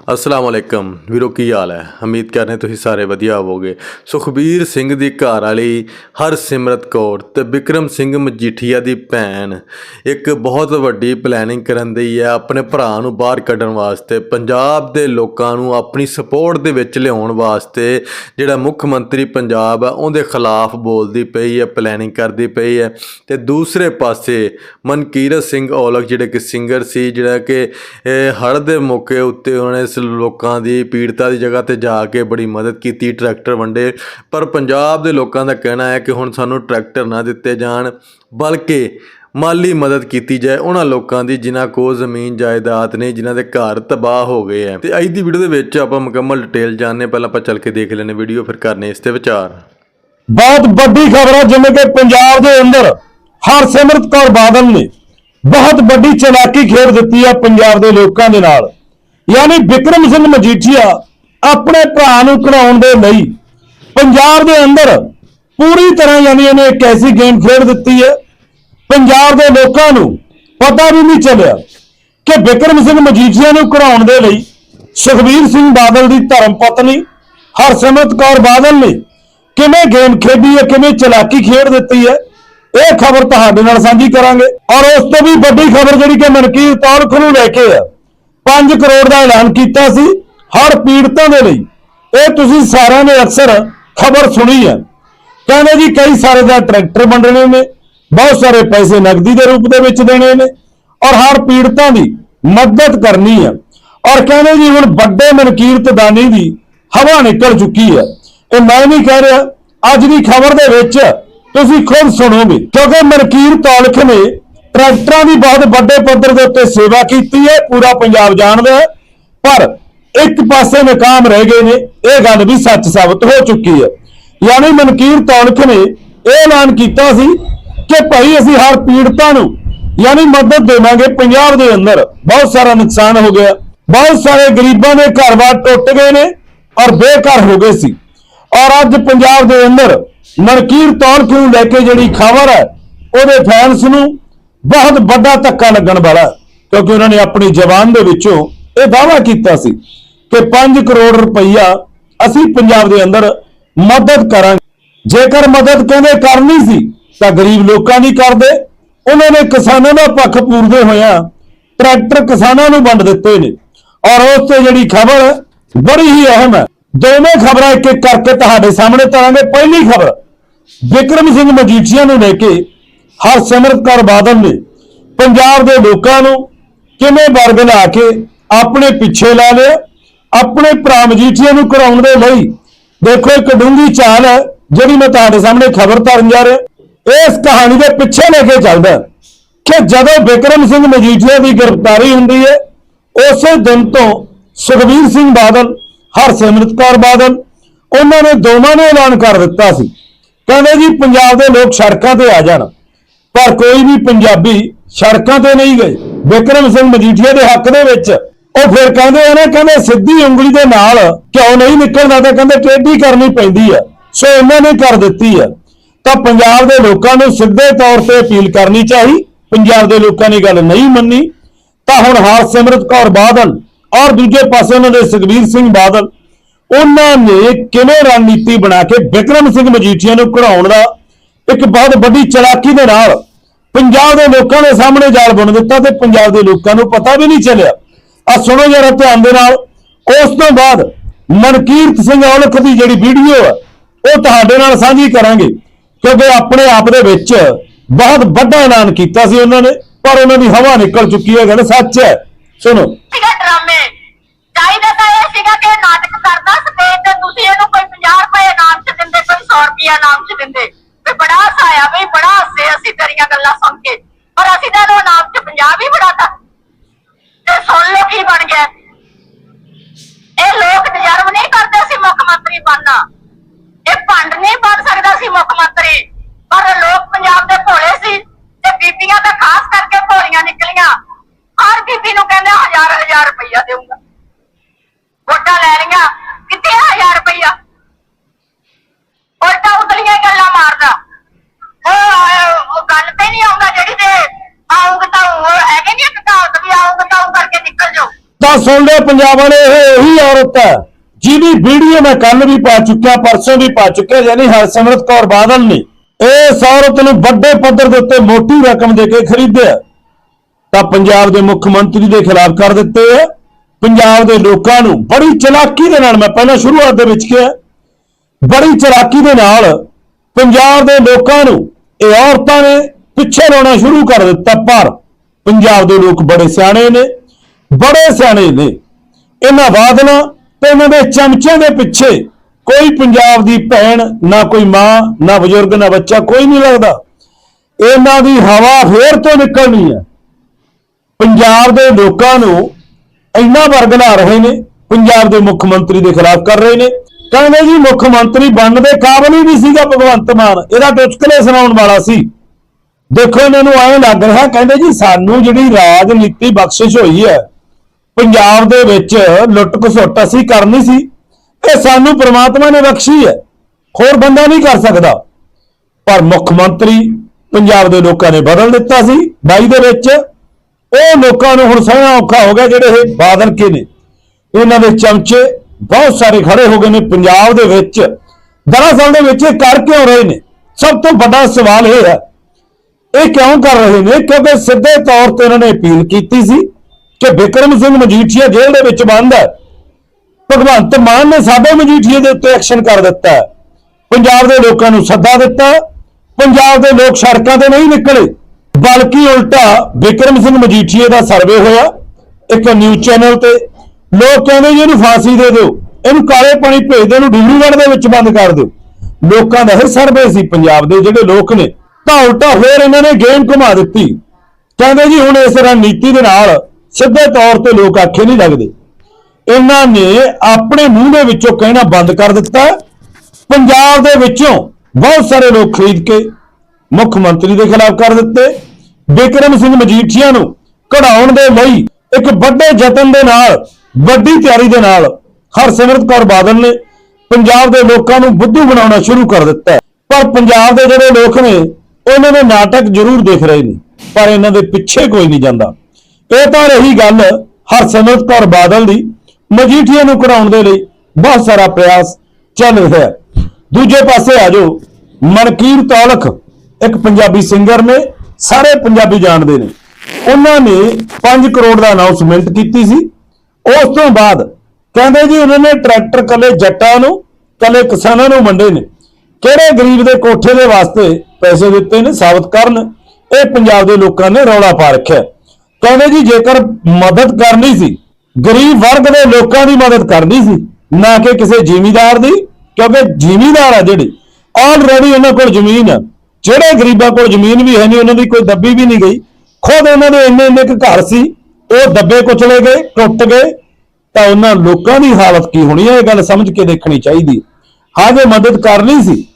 ਅਸਲਾਮ ਵਾਲੇਕਮ ਵੀਰੋ, ਕੀ ਹਾਲ ਹੈ? ਉਮੀਦ ਕਰਨੇ ਤੁਸੀਂ ਸਾਰੇ ਵਧੀਆ ਹੋਵੋਗੇ। ਸੁਖਬੀਰ ਸਿੰਘ ਦੀ ਘਰ ਵਾਲੀ ਹਰਸਿਮਰਤ ਕੌਰ ਤੇ ਵਿਕਰਮ ਸਿੰਘ ਮਜੀਠੀਆ ਦੀ ਭੈਣ। ਇੱਕ ਬਹੁਤ ਵੱਡੀ ਪਲੈਨਿੰਗ ਕਰਨ ਦੀ ਹੈ ਆਪਣੇ ਭਰਾ ਨੂੰ ਬਾਹਰ ਕੱਢਣ ਵਾਸਤੇ, ਪੰਜਾਬ ਦੇ ਲੋਕਾਂ ਨੂੰ ਆਪਣੀ ਸਪੋਰਟ ਦੇ ਵਿੱਚ ਲਿਆਉਣ ਵਾਸਤੇ। ਜਿਹੜਾ ਮੁੱਖ ਮੰਤਰੀ ਪੰਜਾਬ ਹੈ, ਉਹਦੇ ਖਿਲਾਫ ਬੋਲਦੀ ਪਈ ਹੈ ਪਲੈਨਿੰਗ ਕਰਦੀ ਪਈ ਹੈ। ਤੇ ਦੂਸਰੇ ਪਾਸੇ ਮਨਕੀਰਤ ਸਿੰਘ ਔਲਖ, ਜਿਹੜੇ ਕਿ ਸਿੰਗਰ ਸੀ, ਜਿਹੜਾ ਕਿ ਹੜ ਦੇ ਮੌਕੇ ਉੱਤੇ ਉਹਨੇ ਇਸ ਲੋਕਾਂ ਦੀ ਪੀੜਤਾ ਦੀ ਜਗ੍ਹਾ ਤੇ ਜਾ ਕੇ ਬੜੀ ਮਦਦ ਕੀਤੀ, ਟਰੈਕਟਰ ਵੰਡੇ। ਪਰ ਪੰਜਾਬ ਦੇ ਲੋਕਾਂ ਦਾ ਕਹਿਣਾ ਹੈ ਕਿ ਹੁਣ ਸਾਨੂੰ ਟਰੈਕਟਰ ਨਾ ਦਿੱਤੇ ਜਾਣ, ਬਲਕਿ ਮਾਲੀ ਮਦਦ ਕੀਤੀ ਜਾਏ ਉਹਨਾਂ ਲੋਕਾਂ ਦੀ ਜਿਨ੍ਹਾਂ ਕੋਲ ਜ਼ਮੀਨ, ਜਾਇਦਾਦ ਨੇ ਜਿਨ੍ਹਾਂ ਦੇ ਘਰ ਤਬਾਹ ਹੋ ਗਏ ਹੈ। ਤੇ ਅੱਜ ਦੀ ਵੀਡੀਓ ਦੇ ਵਿੱਚ ਆਪਾਂ ਮੁਕੰਮਲ ਡਿਟੇਲ ਜਾਣਨੇ ਪਹਿਲਾਂ ਆਪਾਂ ਚੱਲ ਕੇ ਦੇਖ ਲੈਣੇ ਵੀਡੀਓ ਫਿਰ ਕਰਨੇ ਇਸ ਤੇ ਵਿਚਾਰ। ਬਹੁਤ ਵੱਡੀ ਖਬਰ ਹੈ, ਜਿਵੇਂ ਕਿ ਪੰਜਾਬ ਦੇ ਅੰਦਰ ਹਰਸਿਮਰਤ ਕੌਰ ਬਾਦਲ ਨੇ ਬਹੁਤ ਵੱਡੀ ਚਲਾਕੀ ਖੇਡ ਦਿੱਤੀ ਹੈ ਪੰਜਾਬ ਦੇ ਲੋਕਾਂ ਦੇ ਨਾਲ। ਯਾਨੀ ਵਿਕਰਮ ਸਿੰਘ ਮਜੀਠੀਆ ਆਪਣੇ ਭਰਾ ਨੂੰ ਕਢਾਉਣ ਦੇ ਲਈ ਪੰਜਾਬ ਦੇ ਅੰਦਰ ਪੂਰੀ ਤਰ੍ਹਾਂ ਯਾਨੀ ਇਹਨੇ ਇੱਕ ਐਸੀ ਗੇਮ ਖੇਡ ਦਿੱਤੀ ਹੈ। ਪੰਜਾਬ ਦੇ ਲੋਕਾਂ ਨੂੰ ਪਤਾ ਵੀ ਨਹੀਂ ਚੱਲਿਆ ਕਿ ਵਿਕਰਮ ਸਿੰਘ ਮਜੀਠੀਆ ਨੂੰ ਕਢਾਉਣ ਦੇ ਲਈ ਸੁਖਬੀਰ ਸਿੰਘ ਬਾਦਲ ਦੀ ਧਰਮ ਪਤਨੀ ਹਰਸਿਮਰਤ ਕੌਰ ਬਾਦਲ ਨੇ ਕਿਵੇਂ ਗੇਮ ਖੇਡੀ ਹੈ, ਕਿਵੇਂ ਚਲਾਕੀ ਖੇਡ ਦਿੱਤੀ ਹੈ, ਇਹ ਖਬਰ ਤੁਹਾਡੇ ਨਾਲ ਸਾਂਝੀ ਕਰਾਂਗੇ। ਔਰ ਉਸ ਤੋਂ ਵੀ ਵੱਡੀ ਖਬਰ ਜਿਹੜੀ ਕਿ ਮਨਕੀਰ ਤੌਲਖ ਨੂੰ ਲੈ ਕੇ ਆ 5 ਕਰੋੜ ਦਾ ਐਲਾਨ ਕੀਤਾ ਸੀ ਹਰ ਪੀੜਤਾਂ ਦੇ ਲਈ। ਇਹ ਤੁਸੀਂ ਸਾਰਿਆਂ ਨੇ ਅਕਸਰ ਖਬਰ ਸੁਣੀ ਹੈ। ਕਹਿੰਦੇ ਜੀ ਕਈ ਸਾਰੇ ਦਾ ਟਰੈਕਟਰ ਵੰਡਣੇ ਨੇ, ਬਹੁਤ ਸਾਰੇ ਪੈਸੇ ਨਗਦੀ ਦੇ ਰੂਪ ਦੇ ਵਿੱਚ ਦੇਣੇ ਨੇ ਔਰ ਹਰ ਪੀੜਤਾਂ ਦੀ ਮਦਦ ਕਰਨੀ ਹੈ। ਔਰ ਕਹਿੰਦੇ ਜੀ ਹੁਣ ਵੱਡੇ ਮਨਕੀਰਤ ਦਾਨੀ ਦੀ ਹਵਾ ਨਿਕਲ ਚੁੱਕੀ ਹੈ। ਇਹ ਮੈਂ ਨਹੀਂ ਕਹਿ ਰਿਹਾ, ਅੱਜ ਦੀ ਖਬਰ ਦੇ ਵਿੱਚ ਤੁਸੀਂ ਖੁਦ ਸੁਣੋਗੇ। ਕਿਉਂਕਿ ਮਨਕੀਰ ਤੌਲਖ ਨੇ ਟਰੈਕਟਰਾਂ ਦੀ ਬਹੁਤ ਵੱਡੇ ਪੱਧਰ ਦੇ ਉੱਤੇ ਸੇਵਾ ਕੀਤੀ ਹੈ, ਪੂਰਾ ਪੰਜਾਬ ਜਾਣਦਾ ਹੈ। ਪਰ ਇੱਕ ਪਾਸੇ ਨਾਕਾਮ ਰਹਿ ਗਏ ਨੇ, ਇਹ ਗੱਲ ਵੀ ਸੱਚ ਸਾਬਤ ਹੋ ਚੁੱਕੀ ਹੈ। ਯਾਨੀ ਮਨਕੀਰ ਤੌਲਖ ਨੇ ਇਹ ਐਲਾਨ ਕੀਤਾ ਸੀ ਕਿ ਭਾਈ ਅਸੀਂ ਹਰ ਪੀੜਤਾਂ ਨੂੰ ਯਾਨੀ ਮਦਦ ਦੇਵਾਂਗੇ, ਪੰਜਾਬ ਦੇ ਅੰਦਰ ਬਹੁਤ ਸਾਰਾ ਨੁਕਸਾਨ ਹੋ ਗਿਆ। ਬਹੁਤ ਸਾਰੇ ਗਰੀਬਾਂ ਦੇ ਘਰ-ਬਾਰ ਟੁੱਟ ਗਏ ਨੇ ਔਰ ਬੇਘਰ ਹੋ ਗਏ ਸੀ। ਔਰ ਅੱਜ ਪੰਜਾਬ ਦੇ ਅੰਦਰ ਮਨਕੀਰ ਤੌਲਖ ਨੂੰ ਲੈ ਕੇ ਜਿਹੜੀ ਖਬਰ ਹੈ, ਉਹਦੇ ਫੈਨਸ ਨੂੰ ਬਹੁਤ ਵੱਡਾ ਧੱਕਾ ਲੱਗਣ ਵਾਲਾ ਕਿਉਂਕਿ ਉਹਨਾਂ ਨੇ ਆਪਣੀ ਜ਼ਬਾਨ ਦੇ ਵਿੱਚੋਂ ਇਹ ਦਾਅਵਾ ਕੀਤਾ ਸੀ ਕਿ 5 ਕਰੋੜ ਰੁਪਈਆ ਅਸੀਂ ਪੰਜਾਬ ਦੇ ਅੰਦਰ ਮਦਦ ਕਰਾਂਗੇ। ਜੇਕਰ ਮਦਦ ਕਹਿੰਦੇ ਕਰਨੀ ਸੀ, ਤਾਂ ਗਰੀਬ ਲੋਕਾਂ ਦੀ ਕਰਦੇ। ਉਹਨਾਂ ਨੇ ਕਿਸਾਨਾਂ ਦਾ ਪੱਖ ਪੂਰਦੇ ਹੋਇਆ ਟਰੈਕਟਰ ਕਿਸਾਨਾਂ ਨੂੰ ਵੰਡ ਦਿੱਤੇ ਨੇ। ਔਰ ਉਸ ਤੇ ਜਿਹੜੀ ਖਬਰ ਬੜੀ ਹੀ ਅਹਿਮ ਹੈ। ਦੋਵੇਂ ਖਬਰਾਂ ਇੱਕ ਇੱਕ ਕਰਕੇ ਤੁਹਾਡੇ ਸਾਹਮਣੇ ਤਰਾਂਗੇ। ਪਹਿਲੀ ਖਬਰ ਵਿਕਰਮ ਸਿੰਘ ਮਜੀਠੀਆ ਨੂੰ ਲੈ ਕੇ ਹਰਸਿਮਰਤ ਕੌਰ ਬਾਦਲ ਨੇ ਪੰਜਾਬ ਦੇ ਲੋਕਾਂ ਨੂੰ ਕਿਵੇਂ ਵਰਗ ਲਾ ਕੇ ਆਪਣੇ ਪਿੱਛੇ ਲਾ ਲਿਆ, ਆਪਣੇ ਭਰਾ ਮਜੀਠੀਆ ਨੂੰ ਕਰਾਉਣ ਦੇ ਲਈ ਦੇਖੋ ਇੱਕ ਡੂੰਗੀ ਚਾਲ ਹੈ, ਜਿਹੜੀ ਮੈਂ ਤੁਹਾਡੇ ਸਾਹਮਣੇ ਖਬਰ ਧਰਨ ਜਾ ਰਿਹਾ। ਇਸ ਕਹਾਣੀ ਦੇ ਪਿੱਛੇ ਲੈ ਕੇ ਚੱਲਦਾ ਕਿ ਜਦੋਂ ਵਿਕਰਮ ਸਿੰਘ ਮਜੀਠੀਆ ਦੀ ਗ੍ਰਿਫਤਾਰੀ ਹੁੰਦੀ ਹੈ, ਉਸੇ ਦਿਨ ਤੋਂ ਸੁਖਬੀਰ ਸਿੰਘ ਬਾਦਲ ਹਰਸਿਮਰਤ ਕੌਰ ਬਾਦਲ, ਉਹਨਾਂ ਨੇ ਦੋਵਾਂ ਨੇ ਐਲਾਨ ਕਰ ਦਿੱਤਾ ਸੀ। ਕਹਿੰਦੇ ਜੀ, ਪੰਜਾਬ ਦੇ ਲੋਕ ਸੜਕਾਂ ਤੇ ਆ ਜਾਣ। ਪਰ ਕੋਈ ਵੀ ਪੰਜਾਬੀ ਸੜਕਾਂ ਤੇ ਨਹੀਂ ਗਏ ਵਿਕਰਮ ਸਿੰਘ ਮਜੀਠੀਆ ਦੇ ਹੱਕ ਦੇ ਵਿੱਚ ਉਹ ਫਿਰ ਕਹਿੰਦੇ ਆ ਨਾ, ਕਹਿੰਦੇ ਸਿੱਧੀ ਉਂਗਲੀ ਦੇ ਨਾਲ ਕਿਉਂ ਨਹੀਂ ਨਿਕਲਦਾ ਤਾਂ ਕਹਿੰਦੇ ਟੇਢੀ ਕਰਨੀ ਪੈਂਦੀ ਆ। ਸੋ ਇਹਨਾਂ ਨੇ ਕਰ ਦਿੱਤੀ ਆ। ਤਾਂ ਪੰਜਾਬ ਦੇ ਲੋਕਾਂ ਨੂੰ ਸਿੱਧੇ ਤੌਰ ਤੇ ਅਪੀਲ ਕਰਨੀ ਚਾਹੀ। ਪੰਜਾਬ ਦੇ ਲੋਕਾਂ ਨੇ ਗੱਲ ਨਹੀਂ ਮੰਨੀ। ਤਾਂ ਹੁਣ ਹਰਸਿਮਰਤ ਕੌਰ ਬਾਦਲ ਔਰ ਦੂਜੇ ਪਾਸੇ ਉਹਨਾਂ ਦੇ ਸੁਖਬੀਰ ਸਿੰਘ ਬਾਦਲ, ਉਹਨਾਂ ਨੇ ਕਿਵੇਂ ਰਣਨੀਤੀ ਬਣਾ ਕੇ ਵਿਕਰਮ ਸਿੰਘ ਮਜੀਠੀਆ ਨੂੰ ਘੜਾਉਣ ਦਾ ਇੱਕ ਬਹੁਤ ਵੱਡੀ ਚਲਾਕੀ ਦੇ ਨਾਲ ਪੰਜਾਬ ਦੇ ਲੋਕਾਂ ਦੇ ਸਾਹਮਣੇ ਜਾਲ ਬੁਣ ਦਿੱਤਾ ਤੇ ਪੰਜਾਬ ਦੇ ਲੋਕਾਂ ਨੂੰ ਪਤਾ ਵੀ ਨਹੀਂ ਚੱਲਿਆ। ਆ ਸੁਣੋ ਜਰਾ ਧਿਆਨ ਦੇ ਨਾਲ। ਉਸ ਤੋਂ ਬਾਅਦ ਮਨਕੀਰਤ ਸਿੰਘ ਔਲਖ ਦੀ ਜਿਹੜੀ ਵੀਡੀਓ ਹੈ ਉਹ ਤੁਹਾਡੇ ਨਾਲ ਸਾਂਝੀ ਕਰਾਂਗੇ, ਕਿਉਂਕਿ ਆਪਣੇ ਆਪ ਦੇ ਵਿੱਚ ਬਹੁਤ ਵੱਡਾ ਐਲਾਨ ਕੀਤਾ ਸੀ ਉਹਨਾਂ ਨੇ, ਪਰ ਉਹਨਾਂ ਦੀ ਹਵਾ ਨਿਕਲ ਚੁੱਕੀ ਹੈ ਗੱਲ ਸੱਚ ਹੈ। ਸੁਣੋ। ਸੀਗਾ ਡਰਾਮੇ। ਚਾਹੀਦਾ ਤਾਂ ਇਹ ਸੀਗਾ ਕਿ ਨਾਟਕ ਕਰਦਾ ਸਟੇਜ ਤੇ ਤੁਸੀਂ ਇਹਨੂੰ ਕੋਈ 50 ਰੁਪਏ ਇਨਾਮ ਚ ਦਿੰਦੇ, ਕੋਈ 100 ਰੁਪਏ ਇਨਾਮ ਚ ਦਿੰਦੇ। ਬੜਾ ਹਸਾਇਆ ਵੀ, ਬੜਾ ਹੱਸੇ ਅਸੀਂ ਤੇਰੀਆਂ ਗੱਲਾਂ ਸੁਣ ਕੇ। ਪਰ ਅਸੀਂ ਤਾਂ ਇਹਨੂੰ ਇਨਾਮ ਚ 50 ਵੀ ਬੜਾਤਾ ਤੇ ਸੁਣ ਲਓ ਕੀ ਬਣ ਗਿਆ। ਇਹ ਲੋਕ ਡਿਜ਼ਰਵ ਨਹੀਂ ਕਰਦੇ ਸੀ ਮੁੱਖ ਮੰਤਰੀ ਬਣਨਾ ਇਹ ਭੰਡ ਨਹੀਂ ਬਣ ਸਕਦਾ ਸੀ ਮੁੱਖ ਮੰਤਰੀ ਪਰ ਲੋਕ ਪੰਜਾਬ ਦੇ ਭੋਲੇ ਸੀ ਤੇ ਬੀਬੀਆਂ ਤਾਂ ਖਾਸ ਕਰਕੇ ਭੋਲੀਆਂ ਨਿਕਲੀਆਂ ਹਰ ਬੀਬੀ ਨੂੰ ਕਹਿੰਦੇ ਹਜ਼ਾਰ ਹਜ਼ਾਰ ਰੁਪਈਆ ਦੇਊਂਗਾ ਵੋਟਾਂ ਲੈ ਲਈਆਂ ਕਿੱਥੇ ਆ ਹਜ਼ਾਰ ਰੁਪਈਆ ਉਲਟਾ ਉਤਲੀਆਂ ਹੀ ਗੱਲਾਂ ਮਾਰਦਾ ਉਹ ਆਹ, ਉਹ ਗੱਲ ਤੇ ਨਹੀਂ ਆਉਂਦਾ ਜਿਹੜੀ ਤੇ ਆਉਂਗਾ ਤਾਂ ਉਹ ਹੈਗੇ ਨਹੀਂ ਇੱਕ ਕਹਾਵਤ ਵੀ ਆਉਂਗਾ ਤਾਂ ਕਰਕੇ ਨਿਕਲ ਜਾਓ ਗੱਲ ਸੁਣ ਲਿਓ, ਪੰਜਾਬਾਂ ਨੇ ਇਹ ਉਹੀ ਔਰਤ ਹੈ, ਜਿਹਦੀ ਵੀਡੀਓ ਮੈਂ ਕੱਲ ਵੀ ਪਾ ਚੁੱਕਿਆ, ਪਰਸੋਂ ਵੀ ਪਾ ਚੁੱਕਿਆ, ਯਾਨੀ ਹਰਸਿਮਰਤ ਕੌਰ ਬਾਦਲ ਨੇ। ਇਸ ਔਰਤ ਨੂੰ ਵੱਡੇ ਪੱਧਰ ਦੇ ਉੱਤੇ ਮੋਟੀ ਰਕਮ ਦੇ ਕੇ ਖਰੀਦਿਆ ਤਾਂ ਪੰਜਾਬ ਦੇ ਮੁੱਖ ਮੰਤਰੀ ਦੇ ਖਿਲਾਫ ਕਰ ਦਿੱਤੇ ਆ। ਪੰਜਾਬ ਦੇ ਲੋਕਾਂ ਨੂੰ ਬੜੀ ਚਲਾਕੀ ਦੇ ਨਾਲ, ਮੈਂ ਪਹਿਲਾਂ ਸ਼ੁਰੂਆਤ ਦੇ ਵਿੱਚ ਕਿਹਾ, ਬੜੀ ਚਲਾਕੀ ਦੇ ਨਾਲ ਪੰਜਾਬ ਦੇ ਲੋਕਾਂ ਨੂੰ ਇਹ ਔਰਤਾਂ ਨੇ ਪਿੱਛੇ ਲਾਉਣਾ ਸ਼ੁਰੂ ਕਰ ਦਿੱਤਾ ਪਰ ਪੰਜਾਬ ਦੇ ਲੋਕ ਬੜੇ ਸਿਆਣੇ ਨੇ। ਬੜੇ ਸਿਆਣੇ ਨੇ। ਇਹਨਾਂ ਬਾਦਲਾਂ ਤੇ ਇਹਨਾਂ ਦੇ ਚਮਚਿਆਂ ਦੇ ਪਿੱਛੇ ਕੋਈ ਪੰਜਾਬ ਦੀ ਭੈਣ, ਨਾ ਕੋਈ ਮਾਂ, ਨਾ ਬਜ਼ੁਰਗ, ਨਾ ਬੱਚਾ, ਕੋਈ ਨਹੀਂ ਲੱਗਦਾ। ਇਹਨਾਂ ਦੀ ਹਵਾ ਫੇਰ ਤੋਂ ਨਿਕਲਣੀ ਹੈ। ਪੰਜਾਬ ਦੇ ਲੋਕਾਂ ਨੂੰ ਇੰਨਾ ਵਰਗਲਾ ਰਹੇ ਨੇ, ਪੰਜਾਬ ਦੇ ਮੁੱਖ ਮੰਤਰੀ ਦੇ ਖਿਲਾਫ ਕਰ ਰਹੇ ਨੇ। ਕਹਿੰਦੇ ਜੀ, ਮੁੱਖ ਮੰਤਰੀ ਬਣਨ ਦੇ ਕਾਬਿਲ ਹੀ ਨਹੀਂ ਸੀਗਾ ਭਗਵੰਤ ਮਾਨ। ਇਹਦਾ ਟੁਚਕਲੇ ਸੁਣਾਉਣ ਵਾਲਾ ਸੀ। ਦੇਖੋ, ਇਹਨਾਂ ਨੂੰ ਐਂ ਲੱਗ ਰਿਹਾ, ਕਹਿੰਦੇ ਜੀ, ਸਾਨੂੰ ਜਿਹੜੀ ਰਾਜਨੀਤੀ ਬਖਸ਼ਿਸ਼ ਹੋਈ ਹੈ ਪੰਜਾਬ ਦੇ ਵਿੱਚ ਲੁੱਟ ਖਸੁੱਟ ਅਸੀਂ ਕਰਨੀ ਸੀ, ਇਹ ਸਾਨੂੰ ਪ੍ਰਮਾਤਮਾ ਨੇ ਬਖਸ਼ੀ ਹੈ। ਹੋਰ ਬੰਦਾ ਨਹੀਂ ਕਰ ਸਕਦਾ। ਪਰ ਮੁੱਖ ਮੰਤਰੀ ਪੰਜਾਬ ਦੇ ਲੋਕਾਂ ਨੇ ਬਦਲ ਦਿੱਤਾ ਸੀ, ਬਾਈ ਦੇ ਵਿੱਚ। ਉਹ ਲੋਕਾਂ ਨੂੰ ਹੁਣ ਸਹਿਣਾ ਔਖਾ ਹੋ ਗਿਆ ਜਿਹੜੇ ਇਹ ਬਾਦਲ ਕੇ ਨੇ। ਇਹਨਾਂ ਦੇ ਚਮਚੇ ਬਹੁਤ ਸਾਰੇ ਖੜੇ ਹੋ ਗਏ ਨੇ ਪੰਜਾਬ ਦੇ ਵਿੱਚ। ਦਰਅਸਲ ਦੇ ਵਿੱਚ ਇਹ ਕਰ ਕਿਉਂ ਰਹੇ ਨੇ? ਸਭ ਤੋਂ ਵੱਡਾ ਸਵਾਲ ਇਹ ਹੈ। ਇਹ ਕਿਉਂ ਕਰ ਰਹੇ ਨੇ? ਕਿਉਂਕਿ ਸਿੱਧੇ ਤੌਰ ਤੇ ਉਹਨਾਂ ਨੇ ਅਪੀਲ ਕੀਤੀ ਸੀ ਕਿ ਬਿਕਰਮ ਸਿੰਘ ਮਜੀਠੀਆ ਜੇਲ੍ਹ ਦੇ ਵਿੱਚ ਬੰਦ ਹੈ। ਭਗਵੰਤ ਮਾਨ ਨੇ ਸਾਬੇ ਮਜੀਠੀਏ ਦੇ ਉੱਤੇ ਐਕਸ਼ਨ ਕਰ ਦਿੱਤਾ ਹੈ। ਪੰਜਾਬ ਦੇ ਲੋਕਾਂ ਨੂੰ ਸੱਦਾ ਦਿੱਤਾ ਪੰਜਾਬ ਦੇ ਲੋਕ ਸੜਕਾਂ ਤੇ ਨਹੀਂ ਨਿਕਲੇ। ਬਲਕਿ ਉਲਟਾ ਬਿਕਰਮ ਸਿੰਘ ਮਜੀਠੀਏ ਦਾ ਸਰਵੇ ਹੋਇਆ, ਇੱਕ ਨਿਊਜ਼ ਚੈਨਲ ਤੇ। ਲੋਕ ਕਹਿੰਦੇ ਜੀ ਇਹਨੂੰ ਫਾਂਸੀ ਦੇ ਦਿਓ, ਇਹਨੂੰ ਕਾਲੇ ਪਾਣੀ ਭੇਜ ਦਿਓ, ਇਹਨੂੰ ਡਿਬਰੂਗੜ੍ਹ ਦੇ ਵਿੱਚ ਬੰਦ ਕਰ ਦਿਓ। ਲੋਕਾਂ ਦਾ ਇਹ ਸਰਵੇ ਸੀ ਪੰਜਾਬ ਦੇ ਜਿਹੜੇ ਲੋਕ ਨੇ। ਤਾਂ ਉਲਟਾ ਫੇਰ ਇਹਨਾਂ ਨੇ ਗੇਮ ਘੁਮਾ ਦਿੱਤੀ। ਕਹਿੰਦੇ ਜੀ ਹੁਣ ਇਸ ਰਣਨੀਤੀ ਦੇ ਨਾਲ ਸਿੱਧੇ ਤੌਰ ਤੇ ਲੋਕ ਆਖੇ ਨਹੀਂ ਲੱਗਦੇ। ਇਹਨਾਂ ਨੇ ਆਪਣੇ ਮੂੰਹ ਦੇ ਵਿੱਚੋਂ ਕਹਿਣਾ ਬੰਦ ਕਰ ਦਿੱਤਾ। ਪੰਜਾਬ ਦੇ ਵਿੱਚੋਂ ਬਹੁਤ ਸਾਰੇ ਲੋਕ ਖਰੀਦ ਕੇ ਮੁੱਖ ਮੰਤਰੀ ਦੇ ਖਿਲਾਫ ਕਰ ਦਿੱਤੇ। ਬਿਕਰਮ ਸਿੰਘ ਮਜੀਠੀਆ ਨੂੰ ਕਢਾਉਣ ਦੇ ਲਈ ਇੱਕ ਵੱਡੇ ਯਤਨ ਦੇ ਨਾਲ, ਵੱਡੀ ਤਿਆਰੀ ਦੇ ਨਾਲ ਹਰਸਿਮਰਤ ਕੌਰ ਬਾਦਲ ਨੇ ਪੰਜਾਬ ਦੇ ਲੋਕਾਂ ਨੂੰ ਬੁੱਧੂ ਬਣਾਉਣਾ ਸ਼ੁਰੂ ਕਰ ਦਿੱਤਾ। ਪਰ ਪੰਜਾਬ ਦੇ ਜਿਹੜੇ ਲੋਕ ਨੇ, ਉਹਨਾਂ ਦੇ ਨਾਟਕ ਜ਼ਰੂਰ ਦੇਖ ਰਹੇ ਨੇ, ਪਰ ਇਹਨਾਂ ਦੇ ਪਿੱਛੇ ਕੋਈ ਨਹੀਂ ਜਾਂਦਾ। ਇਹ ਤਾਂ ਰਹੀ ਗੱਲ ਹਰਸਿਮਰਤ ਕੌਰ ਬਾਦਲ ਦੀ, ਮਜੀਠੀਆ ਨੂੰ ਕਢਾਉਣ ਦੇ ਲਈ ਬਹੁਤ ਸਾਰਾ ਪ੍ਰਯਾਸ ਚੱਲ ਰਿਹਾ ਹੈ। ਦੂਜੇ ਪਾਸੇ ਆ ਜਾਓ, ਮਨਕੀਰ ਤੌਲਖ ਇੱਕ ਪੰਜਾਬੀ ਸਿੰਗਰ ਨੇ, ਸਾਰੇ ਪੰਜਾਬੀ ਜਾਣਦੇ ਨੇ। ਉਹਨਾਂ ਨੇ 5 ਕਰੋੜ ਦਾ ਅਨਾਉਂਸਮੈਂਟ ਕੀਤੀ ਸੀ। ਉਸ ਤੋਂ ਬਾਅਦ ਕਹਿੰਦੇ ਜੀ ਉਹਨਾਂ ਨੇ ਟਰੈਕਟਰ ਕੱਲੇ ਜੱਟਾਂ ਨੂੰ, ਕੱਲੇ ਕਿਸਾਨਾਂ ਨੂੰ ਵੰਡੇ ਨੇ। ਕਿਹੜੇ ਗਰੀਬ ਦੇ ਕੋਠੇ ਦੇ ਵਾਸਤੇ ਪੈਸੇ ਦਿੱਤੇ ਨੇ, ਸਾਬਤ ਕਰਨ? ਇਹ ਪੰਜਾਬ ਦੇ ਲੋਕਾਂ ਨੇ ਰੌਲਾ ਪਾ ਰੱਖਿਆ। ਕਹਿੰਦੇ ਜੀ ਜੇਕਰ ਮਦਦ ਕਰਨੀ ਸੀ, ਗਰੀਬ ਵਰਗ ਦੇ ਲੋਕਾਂ ਦੀ ਮਦਦ ਕਰਨੀ ਸੀ, ਨਾ ਕਿ ਕਿਸੇ ਜ਼ਿਮੀਦਾਰ ਦੀ, ਕਿਉਂਕਿ ਜ਼ਿਮੀਦਾਰ ਆ ਜਿਹੜੇ ਆਲਰੇਡੀ ਉਹਨਾਂ ਕੋਲ ਜ਼ਮੀਨ ਆ। ਜਿਹੜੇ ਗਰੀਬਾਂ ਕੋਲ ਜ਼ਮੀਨ ਵੀ ਹੈ ਨਹੀਂ, ਉਹਨਾਂ ਦੀ ਕੋਈ ਦੱਬੀ ਵੀ ਨਹੀਂ ਗਈ। ਖੁਦ ਉਹਨਾਂ ਦੇ ਇੰਨੇ ਇੰਨੇ ਕੁ ਘਰ ਸੀ, ਉਹ ਦੱਬੇ ਕੁਚਲੇ ਗਏ, ਟੁੱਟ ਗਏ। ਤਾਂ ਉਹਨਾਂ ਲੋਕਾਂ ਦੀ ਹਾਲਤ ਕੀ ਹੋਣੀ ਹੈ ਇਹ ਗੱਲ ਸਮਝ ਕੇ ਦੇਖਣੀ ਚਾਹੀਦੀ ਹੈ। ਹਾਂ, ਜੇ ਮਦਦ ਕਰਨੀ ਸੀ,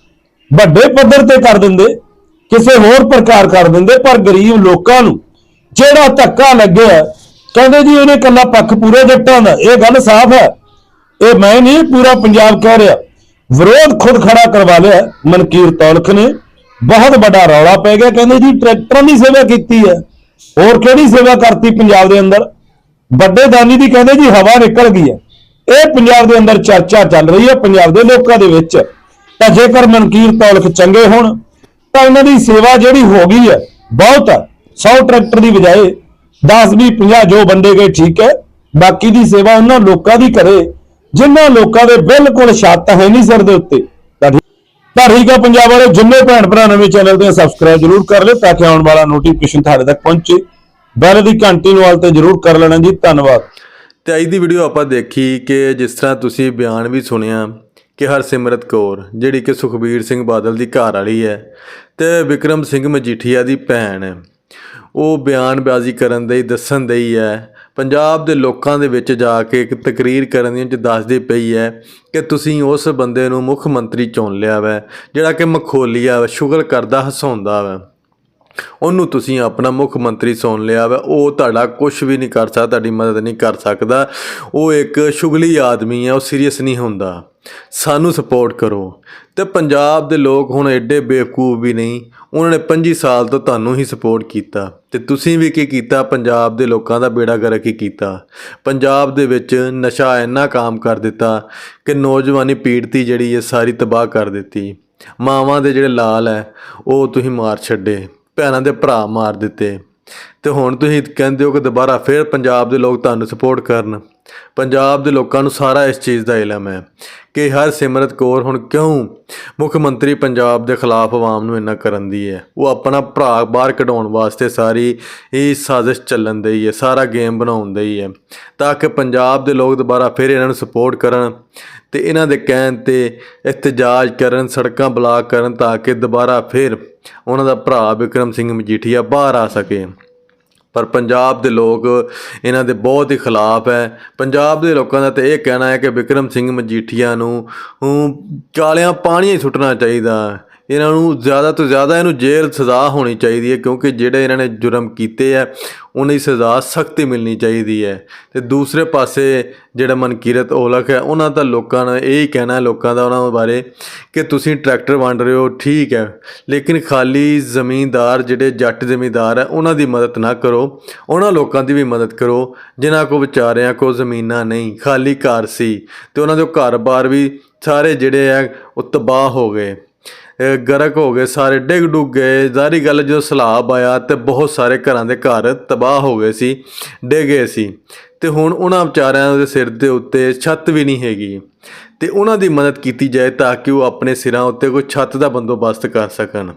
ਵੱਡੇ ਪੱਧਰ ਤੇ ਕਰ ਦਿੰਦੇ, ਕਿਸੇ ਹੋਰ ਪ੍ਰਕਾਰ ਕਰ ਦਿੰਦੇ, ਪਰ ਗਰੀਬ ਲੋਕਾਂ ਨੂੰ ਜਿਹੜਾ ਧੱਕਾ ਲੱਗਿਆ ਕਹਿੰਦੇ ਜੀ ਉਹਨੇ ਕੱਲਾ ਪੱਖ ਪੂਰੇ ਜੱਟਾਂ ਦਾ ਇਹ ਗੱਲ ਸਾਫ਼ ਹੈ। ਇਹ ਮੈਂ ਨਹੀਂ, ਪੂਰਾ ਪੰਜਾਬ ਕਹਿ ਰਿਹਾ। ਵਿਰੋਧ ਖੁਦ ਖੜਾ ਕਰਵਾ ਲਿਆ, ਮਨਕੀਰ ਤੌਲਖ ਨੇ। ਬਹੁਤ ਵੱਡਾ ਰੌਲਾ ਪੈ ਗਿਆ, ਕਹਿੰਦੇ ਜੀ ਟਰੈਕਟਰਾਂ ਦੀ ਸੇਵਾ ਕੀਤੀ ਹੈ। ਹੋਰ ਕਿਹੜੀ ਸੇਵਾ ਕਰਤੀ ਪੰਜਾਬ ਦੇ ਅੰਦਰ? ਵੱਡੇ ਦਾਨੀ ਦੀ ਕਹਿੰਦੇ ਜੀ ਹਵਾ ਨਿਕਲ ਗਈ ਹੈ। ਇਹ ਪੰਜਾਬ ਦੇ ਅੰਦਰ ਚਰਚਾ ਚੱਲ ਰਹੀ ਹੈ, ਪੰਜਾਬ ਦੇ ਲੋਕਾਂ ਦੇ ਵਿੱਚ। ਤਾਂ ਜੇਕਰ ਮਨਕੀਰ ਤੌਲਖ ਚੰਗੇ ਹੋਣ, ਤਾਂ ਉਹਨਾਂ ਦੀ ਸੇਵਾ ਜਿਹੜੀ ਹੋ ਗਈ ਹੈ, ਬਹੁਤ ਹੈ। 100 ਟਰੈਕਟਰ ਦੀ ਬਜਾਏ 10 20 50 ਜੋ ਬੰਦੇ ਗਏ, ਠੀਕ ਹੈ। ਬਾਕੀ ਦੀ ਸੇਵਾ ਉਹਨਾਂ ਲੋਕਾਂ ਦੀ ਕਰੇ, ਜਿਨ੍ਹਾਂ ਲੋਕਾਂ ਦੇ ਬਿਲਕੁਲ ਛੱਤ ਹੈ ਨਹੀਂ ਸਿਰ ਦੇ ਉੱਤੇ। ਤਾਂ ਠੀਕ- ਹੈ ਪੰਜਾਬ ਵਾਲੇ, ਜਿੰਨੇ ਭੈਣ ਭਰਾ ਨਵੇਂ ਚੈਨਲ ਤੇ ਸਬਸਕ੍ਰਾਈਬ ਜਰੂਰ ਕਰ ਲਿਓ ਤਾਂ ਕਿ ਆਉਣ ਵਾਲਾ ਨੋਟੀਫਿਕੇਸ਼ਨ ਤੁਹਾਡੇ ਤੱਕ ਪਹੁੰਚੇ। ਬੈਲ ਦੀ ਘੰਟੀ ਨੂੰ ਵਾਲ ਤੇ ਜਰੂਰ ਕਰ ਲੈਣਾ ਜੀ। ਧੰਨਵਾਦ। ਤੇ ਅੱਜ ਦੀ ਵੀਡੀਓ ਆਪਾਂ ਦੇਖੀ ਕਿ ਜਿਸ ਤਰ੍ਹਾਂ ਤੁਸੀਂ ਬਿਆਨ ਵੀ ਸੁਣਿਆ ਕਿ ਹਰਸਿਮਰਤ ਕੌਰ, ਜਿਹੜੀ ਕਿ ਸੁਖਬੀਰ ਸਿੰਘ ਬਾਦਲ ਦੀ ਘਰ ਵਾਲੀ ਹੈ ਤੇ ਵਿਕਰਮ ਸਿੰਘ ਮਜੀਠੀਆ ਦੀ ਭੈਣ ਹੈ। ਉਹ ਬਿਆਨਬਾਜ਼ੀ ਕਰਨ ਦੇ ਦੱਸਣ ਦਈ ਹੈ ਪੰਜਾਬ ਦੇ ਲੋਕਾਂ ਦੇ ਵਿੱਚ ਜਾ ਕੇ ਇੱਕ ਤਕਰੀਰ ਕਰਨ ਦੀ ਚ ਦੱਸਦੀ ਪਈ ਹੈ ਕਿ ਤੁਸੀਂ ਉਸ ਬੰਦੇ ਨੂੰ ਮੁੱਖ ਮੰਤਰੀ ਚੁਣ ਲਿਆ ਵੈ, ਜਿਹੜਾ ਕਿ ਮਖੋਲੀਆ ਵਾ, ਸ਼ੁਗਲ ਕਰਦਾ, ਹਸਾਉਂਦਾ ਵੈ। ਉਹਨੂੰ ਤੁਸੀਂ ਆਪਣਾ ਮੁੱਖ ਮੰਤਰੀ ਸੁਣ ਲਿਆ ਵਾ। ਉਹ ਤੁਹਾਡਾ ਕੁਝ ਵੀ ਨਹੀਂ ਕਰ ਸਕਦਾ, ਤੁਹਾਡੀ ਮਦਦ ਨਹੀਂ ਕਰ ਸਕਦਾ। ਉਹ ਇੱਕ ਸ਼ੁਗਲੀ ਆਦਮੀ ਹੈ ਉਹ ਸੀਰੀਅਸ ਨਹੀਂ ਹੁੰਦਾ। ਸਾਨੂੰ ਸਪੋਰਟ ਕਰੋ। ਤੇ ਪੰਜਾਬ ਦੇ ਲੋਕ ਹੁਣ ਐਡੇ ਬੇਵਕੂਫ ਵੀ ਨਹੀਂ। ਉਹਨਾਂ ਨੇ 25 ਸਾਲ ਤੋਂ ਤੁਹਾਨੂੰ ਹੀ ਸਪੋਰਟ ਕੀਤਾ ਤੇ ਤੁਸੀਂ ਵੀ ਕੀ ਕੀਤਾ? ਪੰਜਾਬ ਦੇ ਲੋਕਾਂ ਦਾ ਬੇੜਾ ਗਰਕ ਹੀ ਕੀਤਾ। ਪੰਜਾਬ ਦੇ ਵਿੱਚ ਨਸ਼ਾ ਇੰਨਾ ਕਾਮ ਕਰ ਦਿੱਤਾ ਕਿ ਨੌਜਵਾਨੀ ਪੀੜਤੀ ਜਿਹੜੀ ਹੈ ਸਾਰੀ ਤਬਾਹ ਕਰ ਦਿੱਤੀ। ਮਾਵਾਂ ਦੇ ਜਿਹੜੇ ਲਾਲ ਹੈ, ਉਹ ਤੁਸੀਂ ਮਾਰ ਛੱਡੇ, ਭੈਣਾਂ ਦੇ ਭਰਾ ਮਾਰ ਦਿੱਤੇ। ਤੇ ਹੁਣ ਤੁਸੀਂ ਕਹਿੰਦੇ ਹੋ ਕਿ ਦੁਬਾਰਾ ਫਿਰ ਪੰਜਾਬ ਦੇ ਲੋਕ ਤੁਹਾਨੂੰ ਸਪੋਰਟ ਕਰਨ। ਪੰਜਾਬ ਦੇ ਲੋਕਾਂ ਨੂੰ ਸਾਰਾ ਇਸ ਚੀਜ਼ ਦਾ ਇਲਮ ਹੈ ਕਿ ਹਰ ਸਿਮਰਤ ਕੌਰ ਹੁਣ ਕਿਉਂ ਮੁੱਖ ਮੰਤਰੀ ਪੰਜਾਬ ਦੇ ਖਿਲਾਫ ਆਵਾਮ ਨੂੰ ਇੰਨਾ ਕਰਨ ਦੀ ਹੈ? ਉਹ ਆਪਣਾ ਭਰਾ ਬਾਹਰ ਕਢਾਉਣ ਵਾਸਤੇ ਸਾਰੀ ਇਹ ਸਾਜ਼ਿਸ਼ ਚੱਲਣ ਦੀ ਹੈ, ਸਾਰਾ ਗੇਮ ਬਣਾਉਣ ਦੀ ਹੈ, ਤਾਂ ਕਿ ਪੰਜਾਬ ਦੇ ਲੋਕ ਦੁਬਾਰਾ ਫਿਰ ਇਹਨਾਂ ਨੂੰ ਸਪੋਰਟ ਕਰਨ ਤੇ ਇਹਨਾਂ ਦੇ ਕਹਿਣ ਤੇ ਇਤਜਾਜ ਕਰਨ, ਸੜਕਾਂ ਬਲਾਕ ਕਰਨ ਤਾਂ ਕਿ ਦੁਬਾਰਾ ਫਿਰ ਉਹਨਾਂ ਦਾ ਭਰਾ ਵਿਕਰਮ ਸਿੰਘ ਮਜੀਠੀਆ ਬਾਹਰ ਆ ਸਕੇ। ਪਰ ਪੰਜਾਬ ਦੇ ਲੋਕ ਇਹਨਾਂ ਦੇ ਬਹੁਤ ਹੀ ਖਿਲਾਫ ਹੈ। ਪੰਜਾਬ ਦੇ ਲੋਕਾਂ ਦਾ ਤੇ ਇਹ ਕਹਿਣਾ ਹੈ ਕਿ ਵਿਕਰਮ ਸਿੰਘ ਮਜੀਠੀਆ ਨੂੰ ਚਾਲਿਆਂ ਪਾਣੀ ਹੀ ਸੁੱਟਣਾ ਚਾਹੀਦਾ। ਇਹਨਾਂ ਨੂੰ ਜ਼ਿਆਦਾ ਤੋਂ ਜ਼ਿਆਦਾ ਇਹਨੂੰ ਜੇਲ੍ਹ ਸਜ਼ਾ ਹੋਣੀ ਚਾਹੀਦੀ ਹੈ, ਕਿਉਂਕਿ ਜਿਹੜੇ ਇਹਨਾਂ ਨੇ ਜੁਰਮ ਕੀਤੇ ਆ, ਉਹਨਾਂ ਦੀ ਸਜ਼ਾ ਸਖਤੀ ਮਿਲਣੀ ਚਾਹੀਦੀ ਹੈ। ਤੇ ਦੂਸਰੇ ਪਾਸੇ ਜਿਹੜਾ ਮਨਕੀਰਤ ਔਲਖ ਹੈ, ਉਹਨਾਂ ਦਾ ਲੋਕਾਂ ਨੇ ਇਹ ਹੀ ਕਹਿਣਾ ਲੋਕਾਂ ਦਾ ਉਹਨਾਂ ਬਾਰੇ ਕਿ ਤੁਸੀਂ ਟਰੈਕਟਰ ਵੰਡ ਰਹੇ ਹੋ, ਠੀਕ ਹੈ, ਲੇਕਿਨ ਖਾਲੀ ਜ਼ਮੀਂਦਾਰ ਜਿਹੜੇ ਜੱਟ ਜ਼ਮੀਂਦਾਰ ਹੈ, ਉਹਨਾਂ ਦੀ ਮਦਦ ਨਾ ਕਰੋ, ਉਹਨਾਂ ਲੋਕਾਂ ਦੀ ਵੀ ਮਦਦ ਕਰੋ, ਜਿਨ੍ਹਾਂ ਕੋ ਵਿਚਾਰਿਆਂ ਕੋ ਜ਼ਮੀਨਾਂ ਨਹੀਂ, ਖਾਲੀ ਘਰ ਸੀ, ਤੇ ਉਹਨਾਂ ਦੇ ਘਰ-ਬਾਰ ਵੀ ਸਾਰੇ ਜਿਹੜੇ ਆ, ਉਹ ਤਬਾਹ ਹੋ ਗਏ। ਗਰਕ ਹੋ ਗਏ, ਸਾਰੇ ਡਿੱਗ ਡੁੱਗ ਗਏ। ਜ਼ਾਰੀ ਗੱਲ ਜਦੋਂ ਸਲਾਬ ਆਇਆ ਤੇ ਬਹੁਤ ਸਾਰੇ ਘਰਾਂ ਦੇ ਘਰ ਤਬਾਹ ਹੋ ਗਏ ਸੀ, ਡਿੱਗ ਗਏ ਸੀ। ਤੇ ਹੁਣ ਉਹਨਾਂ ਵਿਚਾਰਿਆਂ ਦੇ ਸਿਰ ਦੇ ਉੱਤੇ ਛੱਤ ਵੀ ਨਹੀਂ ਹੈਗੀ। ਤੇ ਉਹਨਾਂ ਦੀ ਮਦਦ ਕੀਤੀ ਜਾਏ ਤਾਂ ਕਿ ਉਹ ਆਪਣੇ ਸਿਰਾਂ ਉੱਤੇ ਕੋਈ ਛੱਤ ਦਾ ਬੰਦੋਬਸਤ ਕਰ ਸਕਣ।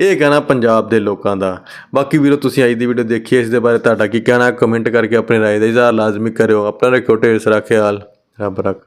ਇਹ ਕਹਿਣਾ ਪੰਜਾਬ ਦੇ ਲੋਕਾਂ ਦਾ। ਬਾਕੀ ਵੀਰੋ, ਤੁਸੀਂ ਅੱਜ ਦੀ ਵੀਡੀਓ ਦੇਖੀ, ਇਸ ਦੇ ਬਾਰੇ ਤੁਹਾਡਾ ਕੀ ਕਹਿਣਾ? ਕਮੈਂਟ ਕਰਕੇ ਆਪਣੀ ਰਾਏ ਦਾ ਇਜ਼ਹਾਰ ਲਾਜ਼ਮੀ ਕਰਿਓ। ਆਪਣਾ ਰੱਖਿਓ ਢੇਰ ਸਾਰਾ ਖਿਆਲ। ਰੱਬ ਰੱਖ